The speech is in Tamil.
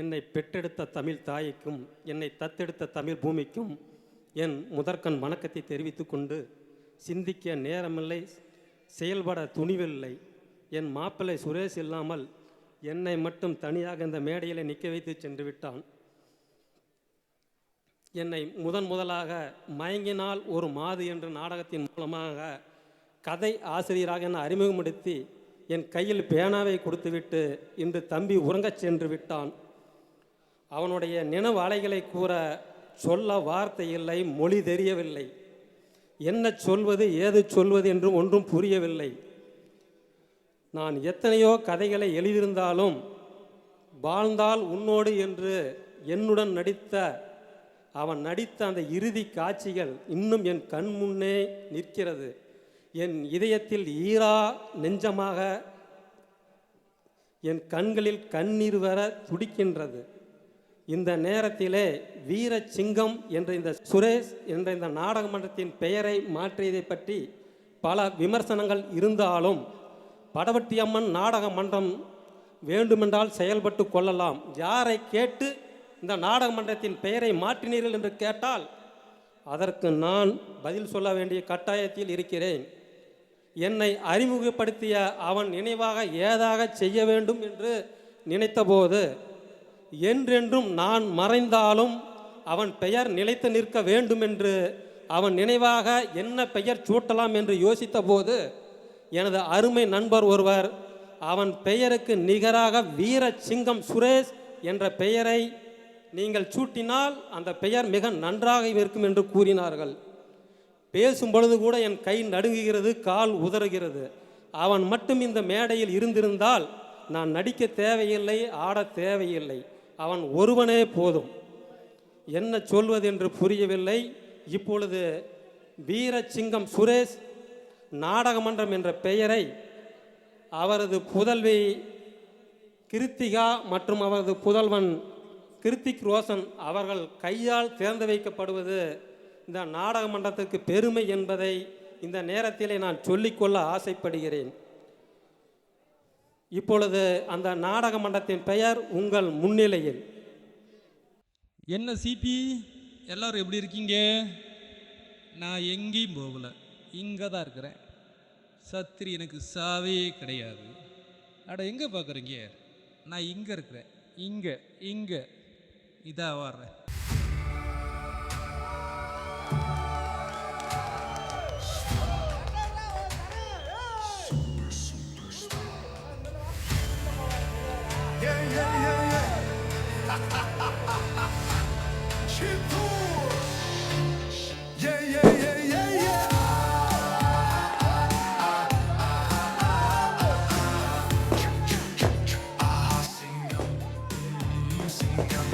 என்னை பெற்றெடுத்த தமிழ் தாய்க்கும் என்னை தத்தெடுத்த தமிழ் பூமிக்கும் என் முதற்கண் வணக்கத்தை தெரிவித்து கொண்டு சிந்திக்க நேரமில்லை செயல்பட துணிவில்லை. என் மாப்பிள்ளை சுரேஷ் இல்லாமல் என்னை மட்டும் தனியாக இந்த மேடையில் நிற்க வைத்து சென்று விட்டான். என்னை முதன் முதலாக மயங்கினால் ஒரு மாது என்ற நாடகத்தின் மூலமாக கதை ஆசிரியராக என்னை அறிமுகப்படுத்தி என் கையில் பேனாவை கொடுத்துவிட்டு இன்று தம்பி உறங்கச் சென்று விட்டான். அவனுடைய நினைவு அலைகளை கூற சொல்ல வார்த்தை இல்லை மொழி தெரியவில்லை. என்ன சொல்வது ஏது சொல்வது என்று ஒன்றும் புரியவில்லை. நான் எத்தனையோ கதைகளை எழுதியிருந்தாலும் வாழ்ந்தால் உன்னோடு என்று என்னுடன் நடித்த அவன் நடித்த அந்த இறுதி காட்சிகள் இன்னும் என் கண் முன்னே நிற்கிறது. என் இதயத்தில் ஈரா நெஞ்சமாக என் கண்களில் கண்ணீர் வர துடிக்கின்றது. இந்த நேரத்திலே வீரசிங்கம் என்ற இந்த சுரேஷ் என்ற இந்த நாடகமன்றத்தின் பெயரை மாற்றியதை பற்றி பல விமர்சனங்கள் இருந்தாலும் படவட்டியம்மன் நாடக மன்றம் வேண்டுமென்றால் செயல்பட்டு கொள்ளலாம். யாரை கேட்டு இந்த நாடக மன்றத்தின் பெயரை மாற்றினீர்கள் என்று கேட்டால் அதற்கு நான் பதில் சொல்ல வேண்டிய கட்டாயத்தில் இருக்கிறேன். என்னை அறிமுகப்படுத்திய அவன் நினைவாக ஏதாக செய்ய வேண்டும் என்று நினைத்தபோது என்றென்றும் நான் மறைந்தாலும் அவன் பெயர் நிலைத்து நிற்க வேண்டும் என்று அவன் நினைவாக என்ன பெயர் சூட்டலாம் என்று யோசித்தபோது எனது அருமை நண்பர் ஒருவர் அவன் பெயருக்கு நிகராக வீர சிங்கம் சுரேஷ் என்ற பெயரை நீங்கள் சூட்டினால் அந்த பெயர் மிக நன்றாக இருக்கும் என்று கூறினார்கள். பேசும் பொழுது கூட என் கை நடுங்குகிறது கால் உதறுகிறது. அவன் மட்டும் இந்த மேடையில் இருந்திருந்தால் நான் நடிக்க தேவையில்லை ஆட தேவையில்லை. அவன் ஒருவனே போதும். என்ன சொல்வது என்று புரியவில்லை. இப்பொழுது வீரசிங்கம் சுரேஷ் நாடகமன்றம் என்ற பெயரை அவரது புதல்வி கிருத்திகா மற்றும் அவரது புதல்வன் கிருத்திக் ரோஷன் அவர்கள் கையால் திறந்து வைக்கப்படுவது இந்த நாடக மன்றத்திற்கு பெருமை என்பதை இந்த நேரத்திலே நான் சொல்லிக்கொள்ள ஆசைப்படுகிறேன். இப்பொழுது அந்த நாடக மன்றத்தின் பெயர் உங்கள் முன்னிலையில். என்ன சிபி எல்லாரும் எப்படி இருக்கீங்க? நான் எங்கேயும் போகல. இங்கே தான் இருக்கிறேன். சத்திரி எனக்கு சாவே கிடையாது. அட எங்கே பார்க்குறீங்க நான் இங்கே இருக்கிறேன். இங்கே இங்கே. இதாக வர்றேன். 一样